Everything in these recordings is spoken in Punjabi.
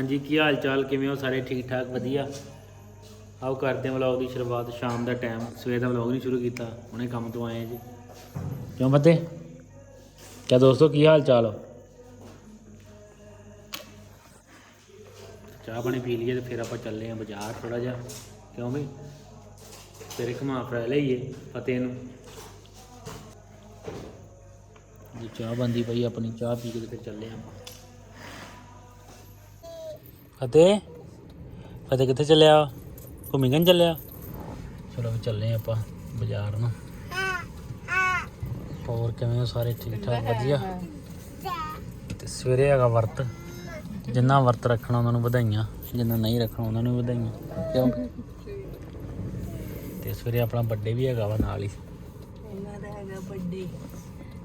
ਹਾਂਜੀ ਕੀ ਹਾਲ ਚਾਲ? ਕਿਵੇਂ ਹੋ? ਸਾਰੇ ਠੀਕ ਠਾਕ? ਵਧੀਆ। ਆਓ ਕਰਦੇ ਹਾਂ ਵਲੌਗ ਦੀ ਸ਼ੁਰੂਆਤ। ਸ਼ਾਮ ਦਾ ਟਾਈਮ ਸਵੇਰ ਦਾ ਵਲੌਗ ਨਹੀਂ ਸ਼ੁਰੂ ਕੀਤਾ। ਹੁਣੇ ਕੰਮ ਤੋਂ ਆਏ ਜੀ। ਕਿਉਂ ਬੱਤੇ ਕਿਆ ਦੋਸਤੋ ਕੀ ਹਾਲ ਚਾਲ ਹੋ? ਚਾਹ ਪਾਣੀ ਪੀ ਲਈਏ ਤੇ ਫਿਰ ਆਪਾਂ ਚੱਲੇ ਹਾਂ ਬਾਜ਼ਾਰ ਥੋੜਾ ਜਿਹਾ। ਕਿਉਂ ਵੀ? ਫਿਰ ਘੁਮਾ ਫਰਾ ਲਈਏ ਫਤਿਹ ਨੂੰ। ਜੀ ਚਾਹ ਬੰਦੀ ਪਈ ਆਪਣੀ। ਚਾਹ ਪੀ ਕੇ ਤੇ ਫਿਰ ਚੱਲੇ ਆਪਾਂ। ਫਤਿਹ। ਫਤਿਹ ਕਿੱਥੇ ਚੱਲਿਆ? ਘੁੰਮਣ ਚੱਲਿਆ? ਚਲੋ ਵੀ ਚੱਲੇ ਆਪਾਂ ਬਾਜ਼ਾਰ ਨੂੰ। ਹੋਰ ਕਿਵੇਂ ਹੋ ਸਾਰੇ? ਠੀਕ ਠਾਕ ਵਧੀਆ? ਤੇ ਸਵੇਰੇ ਹੈਗਾ ਵਰਤ। ਜਿੰਨਾ ਵਰਤ ਰੱਖਣਾ ਉਹਨਾਂ ਨੂੰ ਵਧਾਈਆਂ ਜਿੰਨਾ ਨਹੀਂ ਰੱਖਣਾ ਉਹਨਾਂ ਨੂੰ ਵਧਾਈਆਂ। ਕਿਉਂ? ਤੇ ਸਵੇਰੇ ਆਪਣਾ ਬਰਥਡੇ ਵੀ ਹੈਗਾ ਵਾ ਨਾਲ ਹੀ। ਇਹਨਾਂ ਦਾ ਹੈਗਾ ਬਰਥਡੇ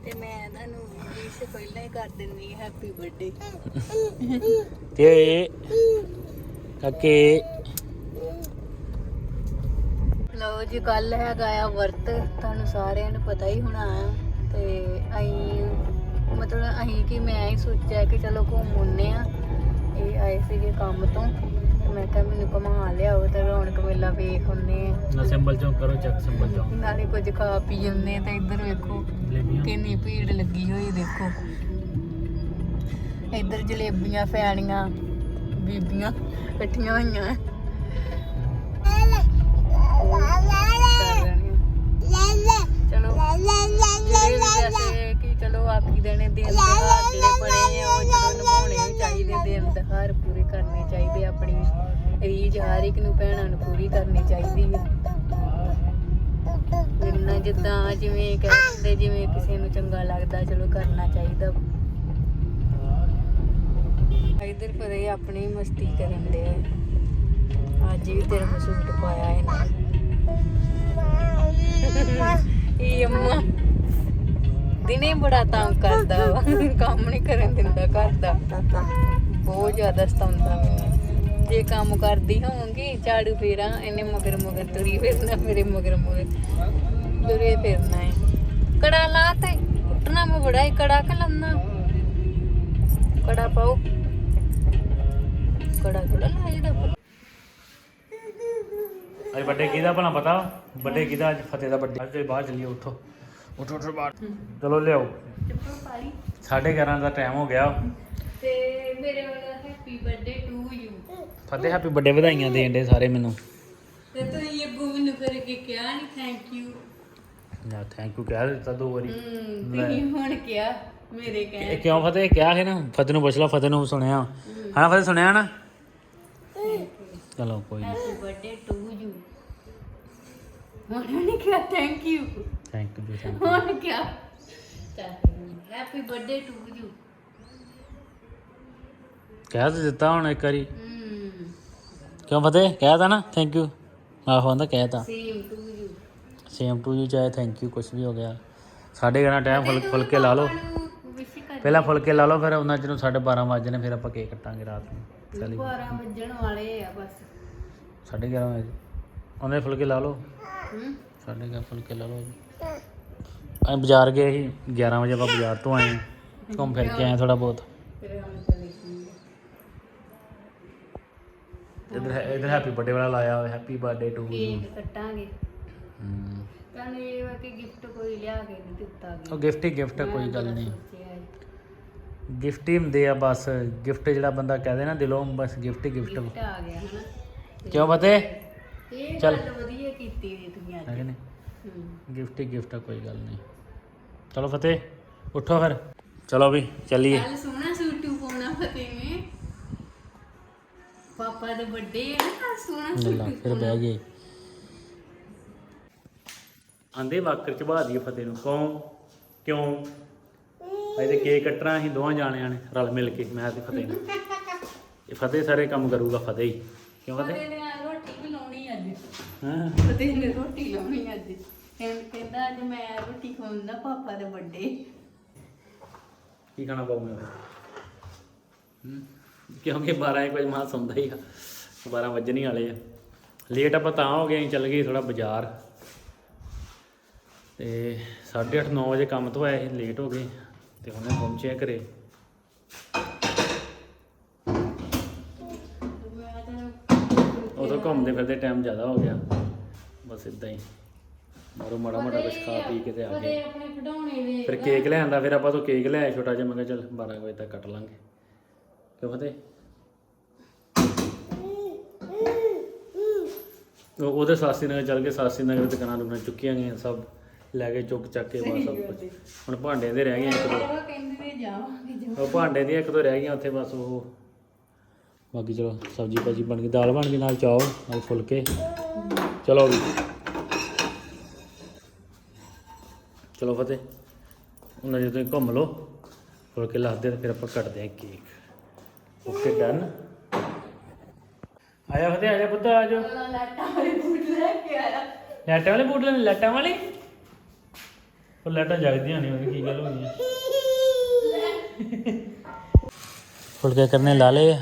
ਤੇ ਮੈਂ ਤੁਹਾਨੂੰ ਵਿਸ਼ ਪਹਿਲਾਂ ਹੀ ਕਰ ਦਿੰਨੀ ਹੈਪੀ ਬਰਥਡੇ ਤੇ ਕਾਕੇ ਲਓ ਜੀ ਕੱਲ ਹੈਗਾ ਆ ਵਰਤ ਤੁਹਾਨੂੰ ਸਾਰਿਆਂ ਨੂੰ ਪਤਾ ਹੀ ਹੋਣਾ ਆ। ਤੇ ਅਸੀਂ ਮਤਲਬ ਅਸੀਂ ਕਿ ਮੈਂ ਹੀ ਸੋਚਿਆ ਕਿ ਚਲੋ ਘੁੰਮ ਆਉਂਦੇ ਆ ਇਹ ਆਏ ਸੀਗੇ ਕੰਮ ਤੇ। ਮੈਂ ਕਿਹਾ ਮੈਨੂੰ ਘੁਮਾ ਲਿਆਓ ਤੇ ਰੌਣਕ ਮੇਲਾ ਵੇਖ ਆਉਂਦੇ ਆ ਨਾ ਸਿੰਬਲ ਚੋਂ ਕਰੋ ਚੈੱਕ ਸਿੰਬਲ ਚੋਂ ਨਾਲੇ ਕੁਝ ਖਾ ਪੀ ਜਾਂਦੇ ਤੇ ਇੱਧਰ ਵੇਖੋ ਕਿੰਨੀ ਭੀੜ ਲੱਗੀ ਹੋਈ ਦੇਖੋ ਇੱਧਰ ਜਲੇਬੀਆਂ ਫੈਣੀਆਂ ਬੀਬੀਆਂ ਇਕੱਠੀਆਂ ਹੋਈਆਂ ਚਲੋ ਵੈਸੇ ਚਲੋ ਆਖੀ ਦੇਣੇ ਦਿਨ ਤਿਉਹਾਰ ਜਿਹੜੇ ਬਣੇ ਆ ਉਹ ਚਲੋ ਨਿਭਾਉਣੇ ਵੀ ਚਾਹੀਦੇ ਦਿਨ ਤਿਉਹਾਰ ਪੂਰੇ ਕਰਨੇ ਚਾਹੀਦੇ ਆਪਣੀ ਰੀਝ ਹਰ ਇੱਕ ਨੂੰ ਭੈਣਾਂ ਨੂੰ ਪੂਰੀ ਕਰਨੀ ਚਾਹੀਦੀ ਹੈ ਜਿੰਨਾ ਜਿੱਦਾਂ ਜਿਵੇਂ ਕਹਿੰਦੇ ਜਿਵੇਂ ਕਿਸੇ ਨੂੰ ਚੰਗਾ ਲੱਗਦਾ ਚਲੋ ਕਰਨਾ ਚਾਹੀਦਾ ਇਧਰ ਪਰੇ ਆਪਣੀ ਮਸਤੀ ਕਰਨ ਦੇ ਅੱਜ ਵੀ ਤੇਰਾ ਸੂਟ ਪਾਇਆ ਇਹਨਾਂ ਇਹ ਅੰਮਾ ਦਿਨੇ ਬੜਾ ਤੰਗ ਕਰਦਾ ਵਾ। ਕੰਮ ਨਹੀਂ ਕਰਨ ਦਿੰਦਾ ਘਰ ਦਾ। ਬਹੁਤ ਜ਼ਿਆਦਾ ਸਤਾਉਂਦਾ ਮੈਨੂੰ ਜੇ ਕੰਮ ਕਰਦੀ ਹੋਵਾਂਗੀ ਝਾੜੂ ਫੇਰਾਂ, ਇਹਨੇ ਮਗਰ ਮਗਰ ਤੁਰੀ ਫਿਰਨਾ, ਮੇਰੇ ਮਗਰ ਮਗਰ। ਤੁਰੇ ਫਿਰਨਾ ਹੈ ਕੜਾ ਲਾ ਤੇ ਉੱਠਣਾ ਮੈਂ ਬੜਾ ਹੀ ਕੜਾ ਕੇ ਲੰਨਾ? ਕੜਾ ਪਾਓ। ਕੜਾ ਕੜਾ ਲਾਈਦਾ ਅੱਜ ਬਰਥਡੇ ਕਿਹਦਾ ਭਲਾ ਪਤਾ? ਬਰਥਡੇ ਕਿਹਦਾ ਅੱਜ ਫਤਿਹ ਦਾ ਬਰਥਡੇ ਅੱਜ ਬਾਹਰ ਚੱਲੀਏ ਉੱਠੋ ਉੱਠੋ ਉੱਠੋ ਬਾਹਰ। ਚਲੋ ਲਿਆਓ। ਚੱਪਲ ਪਾਲੀ 11:30 ਦਾ ਟਾਈਮ ਹੋ ਗਿਆ। ਤੇ ਮੇਰੇ ਵੱਲੋਂ happy birthday to you Fateh happy birthday ਵਧਾਈਆਂ ਦੇਣ ਦੇ ਸਾਰੇ ਮੈਨੂੰ। ਤੇ ਤੁਸੀਂ ਅੱਗੋਂ ਮੈਨੂੰ ਕਰਕੇ ਕਿਹਾ ਨਹੀਂ ਥੈਂਕ ਯੂ ਨਾ ਥੈਂਕ ਯੂ ਕਹਿ ਦਿੱਤਾ ਦੋ ਵਾਰੀ। ਤੁਸੀਂ ਹੁਣ ਕਿਹਾ ਮੇਰੇ ਕਹਿ ਕਿਉਂ ਫਤਿਹ? ਕਿਹਾ ਹੈ ਨਾ ਫਤਿਹ ਨੂੰ ਪੁੱਛ ਲਾ ਫਤਿਹ ਨੂੰ ਸੁਣਿਆ। ਹਾਂ। ਫਤਿਹ ਸੁਣਿਆ ਨਾ? ਚਲੋ ਕੋਈ ਨਹੀਂ ਹੈਪੀ ਬਰਥਡੇ ਟੂ ਯੂ ਹੁਣ ਨਹੀਂ ਕਿਹਾ thank you thank you thank ਹੁਣ ਕਿਹਾ ਹੈਪੀ ਬਰਥਡੇ ਟੂ ਯੂ ਕਹਿ ਤਾਂ ਦਿੱਤਾ ਹੁਣ ਇੱਕ ਵਾਰੀ। ਕਿਉਂ ਫਤਿਹ? ਕਹਿ ਤਾ ਨਾ ਥੈਂਕ ਯੂ ਆਹੋ ਆਂਦਾ ਕਹਿ ਤਾ। Same to you same to you ਚਾਹੇ ਥੈਂਕ ਯੂ ਕੁਝ ਵੀ ਹੋ ਗਿਆ। ਸਾਢੇ ਗਿਆਰਾਂ ਟਾਈਮ ਫੁਲ ਫੁਲਕੇ ਲਾ ਲਓ। ਪਹਿਲਾਂ ਫੁਲਕੇ ਲਾ ਲਓ ਫਿਰ ਉਹਨਾਂ ਚਿਰ ਨੂੰ 12:30 ਵਜੇ ਨੇ ਫਿਰ ਆਪਾਂ ਕੇਕ ਕੱਟਾਂਗੇ ਰਾਤ ਨੂੰ। ਚਲੀ 12 ਵੱਜਣ ਵਾਲੇ ਆ ਬਸ। 11:30 ਵਜੇ। ਉਹਨੇ ਫੁਲਕੇ ਲਾ ਲਓ। ਹੂੰ। ਸਾਢੇ ਗਿਆਰਾਂ ਫੁਲਕੇ ਲਾ ਲਓ। ਜੀ ਅਸੀਂ ਬਾਜ਼ਾਰ ਗਏ ਸੀ 11 ਵਜੇ ਆਪਾਂ ਬਾਜ਼ਾਰ ਤੋਂ ਆਏ ਹਾਂ। ਘੁੰਮ ਫਿਰ ਕੇ ਆਏ ਥੋੜਾ ਬਹੁਤ। ਇਧਰ ਇਧਰ ਹੈਪੀ ਬਰਥਡੇ ਵਾਲਾ ਲਾਇਆ ਹੋਇਆ happy birthday to you cake ਕੱਟਾਂਗੇ। ਤੁਹਾਨੂੰ ਇਹ ਵਾ ਕਿ ਗਿਫਟ ਕੋਈ ਲਿਆ ਕੇ ਨਹੀਂ ਦਿੱਤਾ ਗਿਆ ਉਹ ਗਿਫਟ ਹੀ ਗਿਫਟ ਕੋਈ ਗੱਲ ਨਹੀਂ। ਗਿਫਟ ਹੀ। ਹੁੰਦੇ ਆ ਬਸ ਗਿਫਟ ਜਿਹੜਾ ਬੰਦਾ ਕਹਦੇ ਨਾ ਦਿਲੋਂ ਬਸ ਗਿਫਟ ਹੀ ਗਿਫਟ ਗਿਫਟ ਆ ਗਿਆ ਹਨਾ। ਕਿਉਂ ਫਤਿਹ ਇਹ ਚੱਲ। ਗੱਲ ਵਧੀਆ ਕੀਤੀ ਵੀ ਤੁਸੀਂ ਅੱਜ। ਹੈ ਕਿ ਨਹੀਂ? ਹੂੰ ਗਿਫਟ ਹੀ ਗਿਫਟ ਆ ਕੋਈ ਗੱਲ ਨਹੀਂ। ਚਲੋ ਫਤਿਹ ਉੱਠੋ ਫਿਰ। ਚਲੋ ਵੀ ਚੱਲੀਏ। ਕੱਲ ਸੋਹਣਾ ਸੂਟ ਪਾਉਣਾ ਫਤਿਹ ਨੇ। ਪਾਪਾ ਦਾ ਬਰਥਡੇ ਹੈ ਨਾ ਸੋਹਣਾ ਸੂਟ ਫਿਰ ਬਹਿ ਗਏ। ਆਂਦੇ ਵਾਕਰ ਚ ਬਹਾ ਦਈਏ ਫਤਿਹ ਨੂੰ। ਕੌਣ? ਕਿਉਂ? ਅਜੇ ਤੇ ਕੇਕ ਕੱਟਣਾ ਅਸੀਂ ਦੋਵਾਂ ਜਾਣਿਆਂ ਨੇ ਰਲ ਮਿਲ ਕੇ ਮੈਂ ਤੇ ਫਤਿਹ ਨੇ। ਇਹ ਫਤਿਹ ਸਾਰੇ ਕੰਮ ਕਰੂਗਾ ਫਤਿਹ ਹੀ। ਕਿਉਂ ਫਤਿਹ ਫਤਿਹ? ਨੇ ਆ ਰੋਟੀ ਵੀ ਲਾਉਣੀ ਅੱਜ। ਹਾਂ। ਫਤਿਹ ਨੇ ਰੋਟੀ ਲਾਉਣੀ ਅੱਜ। ਕਹਿੰ- ਕਹਿੰਦਾ ਅੱਜ ਮੈਂ ਰੋਟੀ ਖਾਉਂਦਾ ਪਾਪਾ ਦਾ ਬਰਥਡੇ ਕੀ ਖਾਣਾ ਪਾਉਂਗਾ ਹੂੰ? ਕਿਉਂਕਿ 12 ਇੱਕ ਵਜੇ ਮਾਂ ਸੌਂਦਾ ਹੀ ਆ। 12 ਵੱਜਣ ਹੀ ਵਾਲੇ ਆ। ਲੇਟ ਆਪਾਂ ਤਾਂ ਹੋ ਗਏ ਅਸੀਂ ਚੱਲ ਗਏ ਥੋੜਾ ਬਾਜ਼ਾਰ। ਤੇ 8:30 9 ਵਜੇ ਕੰਮ ਤੋਂ ਆਏ ਸੀ ਲੇਟ ਹੋ ਗਏ। ਤੇ ਹੁਣੇ ਪਹੁੰਚੇ ਆ ਘਰੇ। ਘੁੰਮਦੇ ਫਿਰਦੇ ਟਾਈਮ ਜ਼ਿਆਦਾ ਹੋ ਗਿਆ। ਬਸ ਇਦਾਂ ਹੀ। ਮਾਰੋ ਮਾੜਾ ਮਾੜਾ ਕੁਝ ਖਾ ਪੀ ਕੇ ਤੇ ਆ ਗਏ। ਆਪਣੇ ਫਿਰ ਕੇਕ ਲੈ ਆਂਦਾ ਫਿਰ ਆਪਾਂ ਤੋਂ ਕੇਕ ਲੈ ਆਏ ਛੋਟਾ ਜਿਹਾ ਮੈਂ ਕਿਹਾ ਚੱਲ 12 ਵਜੇ ਤੱਕ ਕੱਟ ਲਾਂਗੇ। ਕਿਉਂ ਫਤਿਹ? ਉਹ- ਉਹਦੇ ਸਾਸੀ ਨਗਰ ਚੱਲ ਕੇ ਸਾਸੀ ਨਗਰ ਦੁਕਾਨਾਂ ਦੁਕਾਨਾਂ ਚੁੱਕੀਆਂ ਗਈਆਂ ਸਭ ਲੈ ਕੇ ਚੁੱਕ ਚੱਕ ਕੇ ਬਸ ਸਭ ਕੁਝ ਹੁਣ ਭਾਂਡੇ ਦੇ ਰਹਿ ਗਏ ਇੱਕ ਦੋ। ਉਹ ਕਹਿੰਦੇ ਨੇ ਜਾਵਾਂਗੇ ਜਾ ਉਹ ਭਾਂਡੇ ਦੀਆਂ ਇੱਕ ਦੋ ਰਹਿ ਗਈਆਂ ਉੱਥੇ ਬਸ ਉਹ। ਬਾਕੀ ਚਲੋ ਸਬਜੀ ਭਾਜੀ ਬਣ ਗਈ ਦਾਲ ਬਣ ਗਈ ਨਾਲ ਚੌਲ ਨਾਲ ਫੁਲਕੇ। ਚਲੋ ਵੀ। ਚਲੋ ਫਤਿਹ। ਉਹਨਾਂ ਜੇ ਤੁਸੀਂ ਘੁੰਮ ਲਓ ਫੁਲਕੇ ਲਾਦੇ ਤੇ ਫਿਰ ਆਪਾਂ ਕੱਟਦੇ ਹਾਂ ਕੇਕ ਓਕੇ ਡਨ ਆਇਆ ਫਤਿਹ ਆਜਾ ਪੁੱਤ ਆ ਜਾਓ। ਲਾਟਾ ਵਾਲੇ ਬੂਟ ਲੈ ਕੇ ਆਇਆ। ਲੈਟਾਂ ਵਾਲੇ ਬੂਟ ਲੈਣੇ ਲੈਟਾਂ ਵਾਲੇ? ਉਹ ਲੈਟਾਂ ਜਗਦੀਆਂ ਨਹੀਂ ਉਹਦੀ ਕੀ ਗੱਲ ਹੈ ਫੁਲਕੇ ਕਰਨੇ ਲਾ ਲਏ।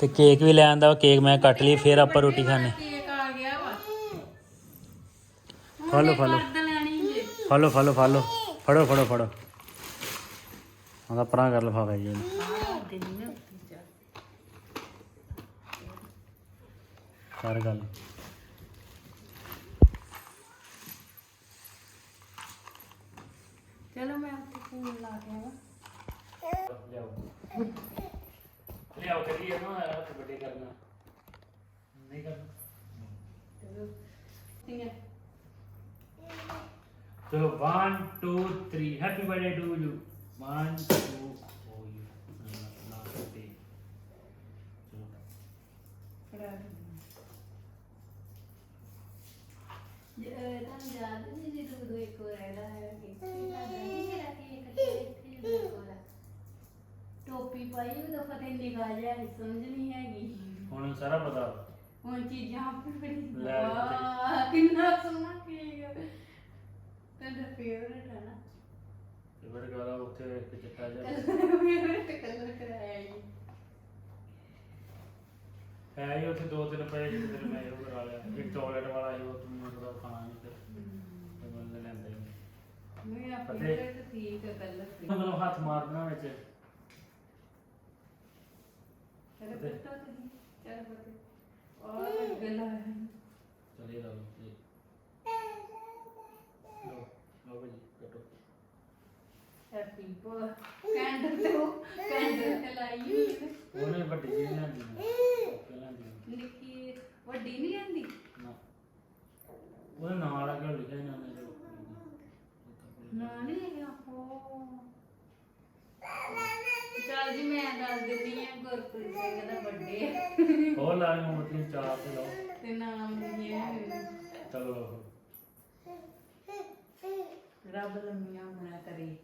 ਤੇ ਕੇਕ ਵੀ ਲੈ ਆਂਦਾ ਕੇਕ ਮੈਂ ਕੱਟ ਲਈ ਫਿਰ ਆਪਾਂ ਰੋਟੀ ਖਾਣੇ। ਕੇਕ ਆ ਗਿਆ ਵਾ। ਫਾਲੋ ਫਾਲੋ ਫਾਲੋ ਫਾਲੋ ਫਾਲੋ ਫੜੋ ਫੜੋ ਫੜੋ। ਉਹਦਾ ਪਰਾਂ ਕਰ ਲਫਾਫਾ ਜੀ ਇਹਨੂੰ। ਸਾਰਾ ਦਿਨ ਨਾ ਕਰ ਗੱਲ। ਚਲੋ ਮੈਂ ਉੱਥੇ ਫੋਨ ਲਾ ਕੇ ਆਵਾਂ। ਲਿਆਓ। ਲਿਆਓ ਕਰੀਏ ਨਾ ਹੱਥ ਵੱਡੇ ਕਰਨਾ। ਨਹੀਂ ਕਰਨਾ। ਠੀਕ ਹੈ। ਚਲੋ 1 2 3 ਹੈਪੀ ਬਰਥਡੇ ਟੂ ਯੂ 1 2 ਓ ਯੂ ਨਾ ਤੇ ਚਲੋ ਜੇ ਤੁਹਾਨੂੰ ਯਾਦ ਨਹੀਂ ਜਦੋਂ ਉਦੋਂ ਇੱਕ ਵਾਰ ਇਹਦਾ ਹੈ ਕਿ ਮੇਰਾ ਕੇਕ ਤੇ ਇੱਥੇ ਮੇਰੇ ਕੋਲ ਆ। ਟੋਪੀ ਪਾਈ ਉਹਦਾ ਪਤਾ ਨਹੀਂ ਨਿਗਾਹ ਜਿਹਾ ਸੀ, ਸਮਝ ਨਹੀਂ ਹੈਗੀ ਹੁਣ ਸਾਰਾ ਪਤਾ ਹੁਣ ਚੀਜ਼ਾਂ ਲੈ ਕਿੰਨਾ ਸੋਹਣਾ ਤੁਹਾਡਾ ਫੇਵਰਟ ਹੈ ਨਾ। ਤੇ ਬੜ ਗਾਲਾ ਉੱਥੇ ਇੱਕ ਚਿੱਟਾ ਜਿਹਾ। ਫੇਵਰਟ ਕਲਰ ਕਰਾਇਆ ਜੀ। ਹੈ ਹੀ ਉੱਥੇ ਦੋ ਤਿੰਨ ਪਏ ਜਿਹੜੇ ਦਿਨ ਮੈਂ ਉਹ ਕਰਾ ਲਿਆ। ਇੱਕ ਚਾਕਲੇਟ ਵਾਲਾ ਸੀ ਉਹ ਤੂੰ ਮੈਨੂੰ ਤਾਂ ਖਾਣਾ ਨਹੀਂ ਫਿਰ। ਤੇ ਮੈਂ ਲੈਂਦਾ ਹੀ ਨਹੀਂ। ਮੇਰਾ ਅਤੇ- ਫੇਵਰਟ ਠੀਕ ਹੈ ਕਲਰ ਸੀ ਮੈਨੂੰ ਹੱਥ ਮਾਰ ਦੇਣਾ ਵਿੱਚ। ਤੇਰੇ ਪੁੱਤਾਂ ਤੁਸੀਂ ਚੱਲ ਬਤੇ ਔਰ ਗਲਾ। ਹੈ ਚਲੇ ਜੀ ਲਓ ਲਓ ਭਾਜੀ ਕੱਟੋ ਹੈਪੀ ਬਰਥ ਕੈਂਡਲ ਤੇ ਉਹ ਕੈਂਡਲ ਤੇ ਲਾਈ ਹੋਈ ਹੈ। ਉਹਨੇ ਵੱਡੀ ਜਿਹੀ ਲੈਂਦੀ ਪਹਿਲਾਂ ਦੀ ਨਿੱਕੀ ਵੱਡੀ ਨਹੀਂ ਆਂਦੀ ਨਾ। ਉਹਦੇ ਨਾਲ ਆ ਕੇ ਲਿਖਿਆ ਇਹਨਾਂ ਨੇ ਜੋ ਨਾ ਨਹੀਂ ਹੈਗਾ ਹੋ ਚੱਲ ਜੀ ਮੈਂ ਦੱਸ ਦਿੰਦੀ ਆ ਗੁਰਪ੍ਰੀਤ ਸਿੰਘ ਦਾ ਬਰਥਡੇ ਉਹ ਲਾ ਕੇ ਮੋਮਬੱਤੀ ਚਾਰ ਤੇ ਲਾਓ। ਤੇ ਨਾਮ ਨਹੀਂ ਹੈ ਚਲੋ। ਲਓ ਰੱਬ ਲੰਮੀਆਂ ਉਮਰਾਂ ਕਰੇ।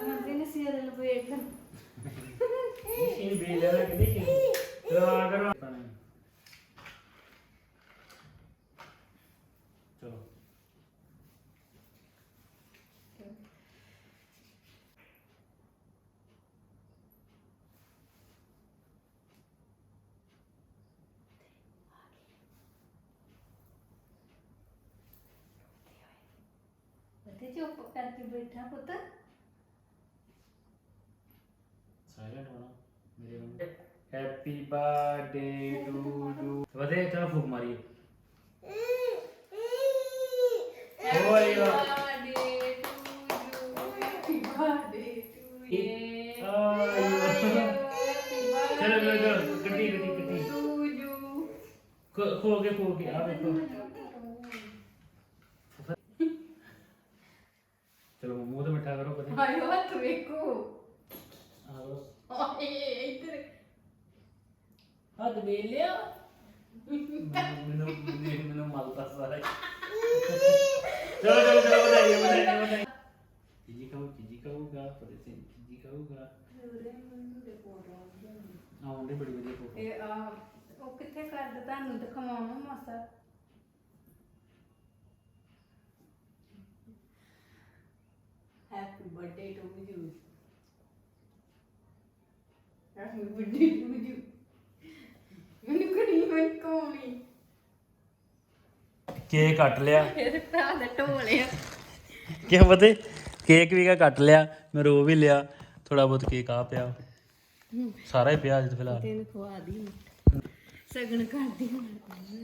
ਅਮਰਦੇ ਨੇ ਸਿਰ ਲਪੇਟ ਲੈ ਇਹ ਵੀ ਲੈ ਤੇ ਚੁੱਪ ਕਰਕੇ ਬੈਠਾ ਪੁੱਤ ਸਾਇਲੈਂਟ ਹੋਣਾ ਮੇਰੇ ਬੰਦੇ ਗੱਡੀ ਗੱਡੀ ਟੂ ਯੂ ਖੋ ਖੋ ਕੇ ਖੋ ਕੇ ਆ ਵੇਖੋ ਚਲੋ ਮੂੰਹ ਤੇ ਮਿੱਠਾ ਕਰੋ ਕਦੇ ਹਾਏ ਹੱਥ ਵੇਖੋ ਆ ਲਓ ਓਏ ਇੱਧਰ ਹੱਥ ਵੇ ਲਿਆ ਮੈਨੂੰ ਮੈਨੂੰ ਮੈਨੂੰ ਮਲਦਾ ਸਾਰਾ ਹੀ। ਚਲੋ ਚਲੋ ਚਲੋ ਵਧਾਈਏ ਵਧਾਈਏ ਵਧਾਈਏ ਜੀ ਕਹੋ ਜੀ ਕਹੂਗਾ ਪਰੇ ਸਿੰਘ ਜੀ ਕਹੂਗਾ ਆਉਂਦੇ ਬੜੀ ਵਧੀਆ ਫੋਟੋ ਇਹ ਆ ਉਹ ਕਿੱਥੇ ਕਰਦਾ ਤੁਹਾਨੂੰ ਦਿਖਾਵਾਂ ਮਾਸਾ happy birthday to you happy birthday to you ਮੈਨੂੰ ਕਰੀ ਮੈਂ ਕੋਲੀ ਕੇਕ ਕੱਟ ਲਿਆ। ਭਰਾ ਦਾ ਢੋਲਿਆ ਕਿਉਂ ਪਤੇ? ਕੇਕ ਵੀ ਕੱਟ ਲਿਆ ਮੈਂ ਰੋ ਵੀ ਲਿਆ ਥੋੜਾ ਬਹੁਤ ਕੇਕ ਆ ਪਿਆ। ਸਾਰਾ ਹੀ ਪਿਆ ਅੱਜ ਫਿਲਹਾਲ। ਤੈਨੂੰ ਖਵਾ ਦੀ ਸਗਣ ਕਰਦੀ ਹੁਣ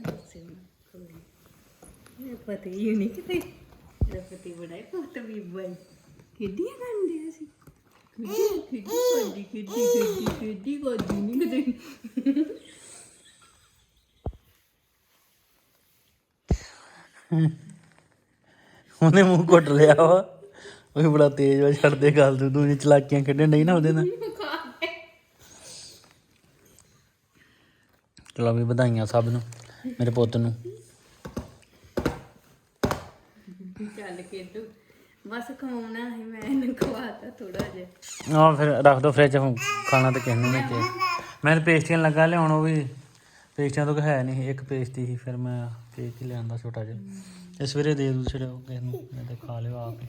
ਦੱਸੇ ਇਹ ਪਤਾ ਹੀ ਨਹੀਂ ਕਿਤੇ। ਮੇਰਾ ਪਤੀ ਬੜਾ ਹੀ ਪੁੱਤ ਵੀ ਬਈ ਕਿੱਡੀਆਂ ਗੰਦੇ ਸੀ। ਕਿੱਡੀ ਕਿੱਡੀ ਕੋਦੀ ਕਿੱਡੀ ਕਿੱਡੀ ਕਿੱਡੀ ਕੋਦੀ ਨਹੀਂ ਕਿਤੇ। ਉਹਨੇ ਮੂੰਹ ਘੁੱਟ ਲਿਆ ਵਾ। ਉਹ ਵੀ ਬੜਾ ਤੇਜ਼ ਵਾ ਛੱਡਦੇ ਗੱਲ ਤੂੰ ਤੂੰ ਚਲਾਕੀਆਂ ਖੇਡਣ ਨਹੀਂ ਨਾ ਉਹਦੇ ਨਾਲ। ਚਲੋ ਵੀ ਵਧਾਈਆਂ ਸਭ ਨੂੰ ਮੇਰੇ ਪੁੱਤ ਨੂੰ। ਚੱਲ ਕੇ ਤੂੰ ਬਸ ਖਵਾਉਣਾ ਹੈ ਮੈਂ ਇਹਨੂੰ ਖਵਾਤਾ ਥੋੜਾ ਜਿਹਾ। ਆ ਫਿਰ ਰੱਖ ਦੋ ਫ੍ਰਿਜ ਹੁਣ ਖਾਣਾ ਤਾਂ ਕਿਸੇ ਨੂੰ ਨਹੀਂ ਕਿ ਮੈਂ ਤਾਂ ਪੇਸਟੀਆਂ ਲੱਗਾ ਲਿਆਉਣ ਉਹ ਵੀ ਪੇਸਟੀਆਂ ਤੋਂ ਹੈ ਨਹੀਂ ਇੱਕ ਪੇਸਟੀ ਸੀ ਫਿਰ ਮੈਂ ਕੇਕ ਹੀ ਲਿਆਂਦਾ ਛੋਟਾ ਜਿਹਾ। ਤੇ ਸਵੇਰੇ ਦੇ ਦੂ ਛੜੇ ਕਿਸੇ ਨੂੰ ਮੈਂ ਤੇ ਖਾ ਲਿਓ ਆਪ ਹੀ।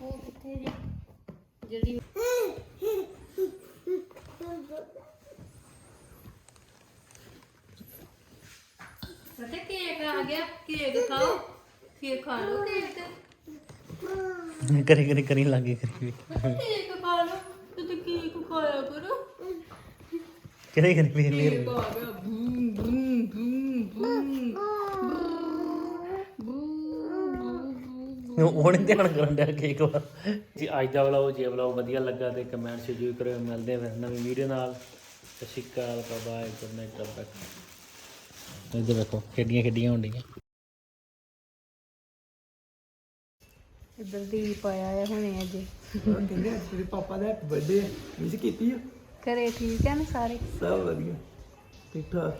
ਉਹ ਕਿੱਥੇ ਜੀ ਜਿਹੜੀ ਪਤਾ ਕੇਕ ਆ ਗਿਆ ਕੇਕ ਖਾਓ ਕੇਕ ਖਾ ਲਓ ਕੇਕ। ਕਰੀ ਕਰੀ ਕਰੀ ਲੱਗੇ ਕਰੀ ਕੇਕ ਖਾ ਲਓ ਤੁਸੀਂ ਕੇਕ ਖਾਇਆ ਕਰੋ। ਕਰੀ ਕਰੀ ਲਈ ਕੇਕ ਆ ਗਿਆ। ਉਹ ਨਹੀਂ ਧਿਆਨ ਕਰਨ ਡਿਆ ਕੇਕ ਵਾ ਜੀ ਅੱਜ ਦਾ ਵਲੌਗ ਜੇ ਵਲੌਗ ਵਧੀਆ ਲੱਗਾ ਤੇ ਕਮੈਂਟ ਜ਼ਰੂਰ ਕਰਿਓ। ਮਿਲਦੇ ਹਾਂ ਫਿਰ ਨਵੀਂ ਵੀਡੀਓ ਨਾਲ। ਸਤਿ ਸ਼੍ਰੀ ਅਕਾਲ ਬਾਏ ਗੁੱਡ ਨਾਈਟ ਰੱਬ ਤੱਕ ਇੱਧਰ ਵੇਖੋ ਖੇਡੀਆਂ ਖੇਡੀਆਂ ਹੁੰਦੀਆਂ ਇੱਧਰ ਦੀਪ ਆਇਆ ਹੈ ਹੁਣੇ ਅੱਜ। ਕਹਿੰਦੇ ਅੱਜ ਤੇਰੇ ਪਾਪਾ ਦਾ ਬਰਥਡੇ ਵਿਸ਼ ਕੀਤੀ ਆ? ਘਰੇ ਠੀਕ ਹੈ ਨਾ ਸਾਰੇ? ਸਭ ਵਧੀਆ। ਠੀਕ ਠਾਕ।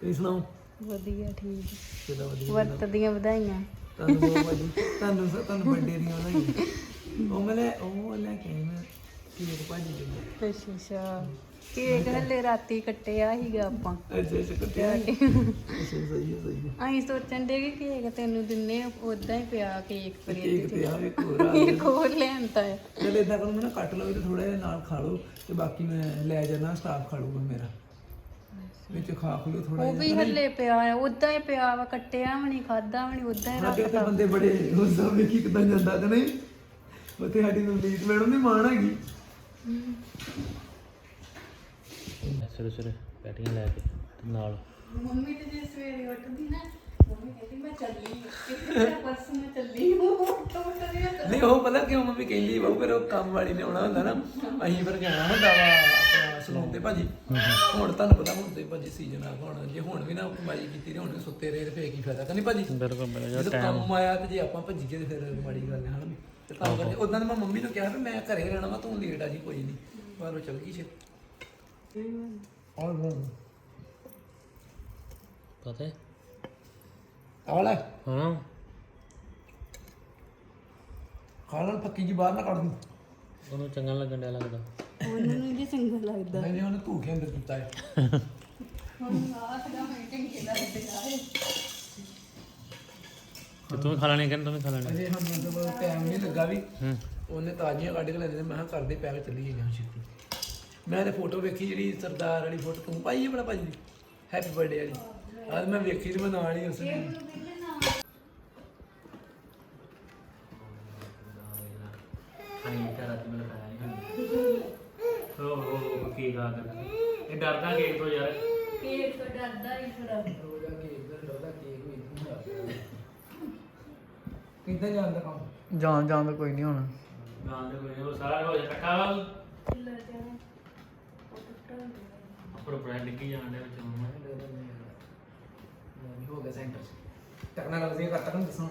ਤੁਸੀਂ ਸੁਣਾਓ? ਵਧੀਆ ਠੀਕ। ਕਿਦਾਂ ਵਧੀਆ ਵਰਤ ਦੀਆਂ ਵਧਾਈਆਂ। ਤੁਹਾਨੂੰ ਬਹੁਤ ਤੁਹਾਨੂੰ ਤੁਹਾਨੂੰ ਬਰਥਡੇ ਦੀਆਂ ਵਧਾਈਆਂ ਉਹ ਮੈਂ ਲੈ ਉਹ ਲੈ ਕੇ ਆਈ ਮੈਂ ਕੇਕ ਭਾਜੀ ਦੇ ਅੱਛਾ ਅੱਛਾ। ਕੇਕ ਹਲੇ ਰਾਤੀ ਕੱਟਿਆ ਸੀਗਾ ਆਪਾਂ। ਅੱਛਾ ਅੱਛਾ ਕੱਟਿਆ। ਅੱਛਾ ਸਹੀ ਹੈ ਸਹੀ ਹੈ। ਅਸੀਂ ਸੋਚਣ ਦੇ ਕਿ ਕੇਕ ਤੈਨੂੰ ਦਿੰਨੇ ਉਦਾਂ ਹੀ ਪਿਆ ਕੇਕ ਤੇ ਫਰੇ ਕੇਕ ਤੇ। ਆ ਵੀ ਹੋਰ ਆ ਕੇਕ ਹੋਰ ਲੈਂਦਾ ਹੈ ਚਲ ਇਦਾਂ ਕਰੂੰਗਾ ਨਾ ਕੱਟ ਲਓ ਤੇ ਥੋੜਾ ਜਿਹਾ ਨਾਲ ਖਾ ਲਓ ਤੇ ਬਾਕੀ ਮੈਂ ਲੈ ਜਾਣਾ ਸਟਾਫ ਖਾ ਲਊਗਾ ਮੇਰਾ। ਵਿੱਚ ਖਾ ਖਲੋ ਥੋੜਾ ਉਹ ਵੀ ਹੱਲੇ ਪਿਆ ਹੈ ਉਦਾਂ ਹੀ ਪਿਆ ਵਾ ਕੱਟਿਆ ਵੀ ਨਹੀਂ ਖਾਦਾ ਵੀ ਨਹੀਂ ਉਦਾਂ ਹੀ ਸਾਡੇ ਤੇ ਬੰਦੇ ਬੜੇ ਦਾ ਵੇਖੀ ਕਿਦਾਂ ਜਾਂਦਾ ਕਿ ਨਹੀਂ? ਉੱਥੇ ਸਾਡੀ ਨਵਨੀਤ ਮੈਡਮ ਦੀ ਮਾਣ ਹੈਗੀ। ਸਵੇਰੇ ਸਵੇਰੇ ਪੈਟੀਆਂ ਲੈ ਕੇ ਤੇ ਨਾਲ। ਮੰਮੀ ਤੇ ਜੇ ਸਵੇਰੇ ਉੱਠਦੀ ਨਾ ਮੰਮੀ ਕਹਿੰਦੀ ਮੈਂ ਚੱਲੀ। ਕਿਤੇ ਪਰਸ ਮੈਂ ਚੱਲੀ ਹੂੰ। ਟੋਟਲ ਨਹੀਂ ਉਹ ਪਤਾ ਕਿਉਂ ਮੰਮੀ ਕਹਿੰਦੀ ਬਾਬੂ ਫਿਰ ਉਹ ਕੰਮ ਵਾਲੀ ਨੇ ਆਉਣਾ ਹੁੰਦਾ ਨਾ। ਅਸੀਂ ਫਿਰ ਜਾਣਾ ਹੁੰਦਾ ਵਾ ਆਪਣਾ ਸਲੂਨ ਤੇ ਭਾਜੀ। ਹੁਣ ਤੁਹਾਨੂੰ ਪਤਾ ਹੁਣ ਤੇ ਭਾਜੀ ਸੀਜ਼ਨ ਆ ਹੁਣ ਜੇ ਹੁਣ ਵੀ ਨਾ ਕਮਾਈ ਕੀਤੀ ਤੇ ਹੁਣ ਵੀ ਸੁੱਤੇ ਰਹੇ ਤੇ ਫੇਰ ਕੀ ਫਾਇਦਾ ਕਹਿੰਦੀ ਭਾਜੀ? ਬਿਲਕੁਲ ਬਿਲਕੁਲ ਜਦੋਂ ਕੰਮ ਆਇਆ ਤੇ ਜੇ ਆਪਾਂ ਭੱਜੀਏ ਤੇ ਫਿਰ ਮਾੜੀ ਗੱਲ ਹੈ ਹਨਾ? ਤੇ ਤਾਂ ਕਰਕੇ ਉਦਾਂ ਤਾਂ ਮੈਂ ਮੰਮੀ ਨੂੰ ਕਿਹਾ ਵੀ ਮੈਂ ਘਰੇ ਰਹਿਣਾ ਵਾ ਤੂੰ ਲੇਟ ਆ ਜੀ ਕੋਈ ਨਹੀਂ ਪਰ ਉਹ ਚਲ ਗਈ ਛੇ ਆਹ ਪਤਾ ਹੈ? ਆਹ ਲੈ। ਹਾਂ। ਖਾ ਲੈਣ ਪੱਕੀ ਜੀ ਬਾਹਰ ਨਾ ਕੱਢ ਦੂੰ। ਉਹਨੂੰ ਚੰਗਾ ਲੱਗਣ ਡਿਆ ਲੱਗਦਾ। ਉਹਨਾਂ ਨੂੰ ਜੀ ਚੰਗਾ ਲੱਗਦਾ। ਨਹੀਂ ਉਹਨੇ ਅੰਦਰ ਦਿੱਤਾ ਹੈ ਤੇ ਤੂੰ ਵੀ ਖਾ ਲੈਣੀ ਕਹਿੰਦਾ ਤੂੰ ਵੀ ਖਾ ਲੈਣੀ ਅਜੇ ਹਮ ਨੂੰ ਤਾਂ ਟਾਈਮ ਨਹੀਂ ਲੱਗਾ ਵੀ। ਹੂੰ। ਉਹਨੇ ਤਾਜ਼ੀਆਂ ਕੱਢ ਕੇ ਲੈ ਦੇ ਮੈਂ ਕਿਹਾ ਕਰਦੇ ਪੈਕ ਚੱਲੀਏ ਜਾਂ ਛੇਤੀ। ਮੈਂ ਤੇ ਫੋਟੋ ਵੇਖੀ ਜਿਹੜੀ ਸਰਦਾਰ ਵਾਲੀ ਫੋਟੋ ਤੂੰ ਪਾਈ ਹੈ ਬੜਾ ਭਾਜੀ ਦੀ? ਹੈਪੀ ਬਰਥਡੇ ਵਾਲੀ। ਅੱਜ ਮੈਂ ਵੇਖੀ ਤੇ ਮੈਂ ਨਾਲ ਹੀ ਉਸ ਦਿਨ। ਖਾਣੀ ਘਰ ਅੱਜ ਮੈਂ ਖਾਇਆ ਨਹੀਂ ਹੋ ਹੋ ਹੋ ਕੀ ਗਾ ਕਰ ਇਹ ਡਰਦਾ ਕੇਕ ਤੋਂ ਯਾਰ। ਕੇਕ ਤੋਂ ਡਰਦਾ ਹੀ ਥੋੜਾ ਰੋਜ਼ਾ ਕੇਕ ਦਾ ਰੋਜ਼ਾ ਕੇਕ ਹੋਈ ਤੂੰ ਕਿੱਦਾਂ ਜਾਂਦਾ ਕੰਮ? ਜਾਣ ਜਾਣ ਦਾ ਕੋਈ ਨਹੀਂ ਹੋਣਾ। ਗਾਂ ਦੇ ਕੋਈ ਉਹ ਸਾਰਾ ਹੋ ਜਾ ਇਕੱਠਾ ਵਾ ਆਪਰ ਬ੍ਰਾਂਡ ਡਿੱਗੀ ਜਾਣ ਦੇ ਵਿੱਚ ਮੰਮਾ। ਹੋ ਗਿਆ ਸੈਂਟਰ ਟਕਨਾ ਗੱਲ ਸੀ ਕਰਤਾ ਨੂੰ ਦੱਸੋ।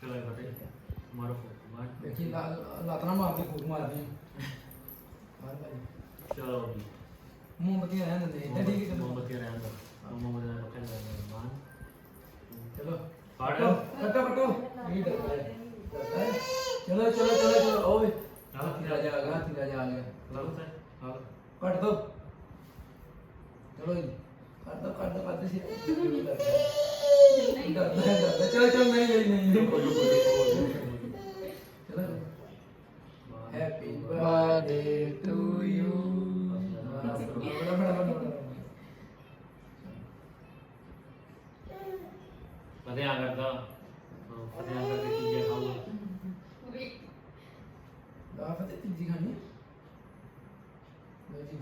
ਚਲੋ ਬਤੇ ਮਾਰੋ ਫੋਟੋ ਮਾਰ। ਦੇਖੀ ਲਾਤਨਾ ਮਾਰ ਕੇ ਫੂਕ ਮਾਰਦੀ। ਮਾਰ ਭਾਈ। ਚਲੋ ਜੀ। ਮੋਮਬਤੀ ਰਹਿਣ ਦਿੰਦੇ ਇੱਦਾਂ ਠੀਕ ਹੈ। ਚਲੋ ਮੋਮਬਤੀ ਰਹਿਣ ਦੋ ਮੋਮਬਤੀ ਦਾ ਪੱਕਾ ਨਹੀਂ ਮਾਨ ਚਲੋ। ਫੜ। ਕੱਟੋ ਕੱਟੋ ਇਹ ਡਰਦਾ ਹੈ। ਚਲੋ ਚਲੋ ਚਲੋ ਚਲੋ। ਓਏ ਹਾਥੀ ਰਾਜਾ ਆ ਗਿਆ ਹਾਥੀ ਰਾਜਾ ਆ ਗਿਆ। ਲਓ ਹਾਂ ਕੱਟ ਦੋ ਚਲੋ ਜੀ ਕੱਟ ਦੋ ਕੱਟ ਦੋ ਕੱਟ ਦੋ ਸੀ ਡਰਦਾ ਹੈ ਡਰਦਾ ਹੈ। ਚਲੋ ਚਲੋ ਨਹੀਂ ਨਹੀਂ ਨਹੀਂ ਚਲੋ ਹੈਪੀ ਬਰਥਡੇ ਟੂ ਯੂ ਫਤਿਹ ਆ ਕਰਦਾ ਹਾਂ, ਫਤਿਹ ਆ ਕਰਕੇ ਚੀਜ਼ਾਂ ਖਾਓ ਚੀਜ਼ੀ ਖਾਣੀ ਹੈ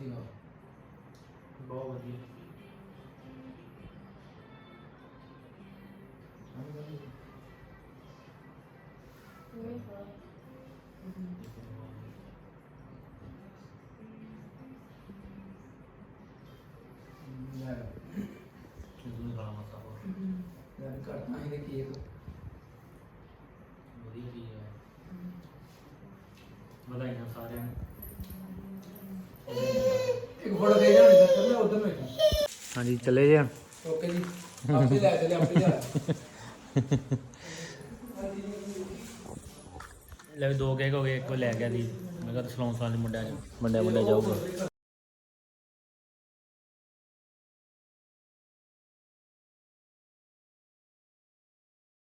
ਮੈਂ ਚੀਜ਼ੀ ਬਹੁਤ ਵਧੀਆ। ਲੈ ਕਿੰਨੀ ਖਾਣਾ ਮਸਾ ਲੈ ਕਰਤਾ ਇਹਦੇ ਕੇਕ। ਵਧੀਆ ਚੀਜ਼ ਹੈ ਵਧਾਈਆਂ ਸਾਰਿਆਂ ਨੂੰ ਇੱਕ ਫੋਟੋ ਦੇ ਜਾਣੀ ਸਰ ਮੈਂ ਉਧਰ ਨੂੰ ਵੇਖਾਂ ਹਾਂਜੀ ਚੱਲੇ ਜੇ ਓਕੇ ਜੀ। ਆਪੇ ਲੈ ਚਲੇ ਆਪੇ ਜਾ ਲੈ ਵੀ ਦੋ ਕੇਕ ਹੋ ਗਏ ਇੱਕ ਲੈ ਗਿਆ ਦੀ। ਮੈਂ ਕਿਹਾ ਸਲੌਂਸ ਵਾਲੇ ਮੁੰਡਿਆਂ ਚ ਮੁੰਡਿਆਂ ਮੁੰਡਿਆਂ ਜਾਊਗਾ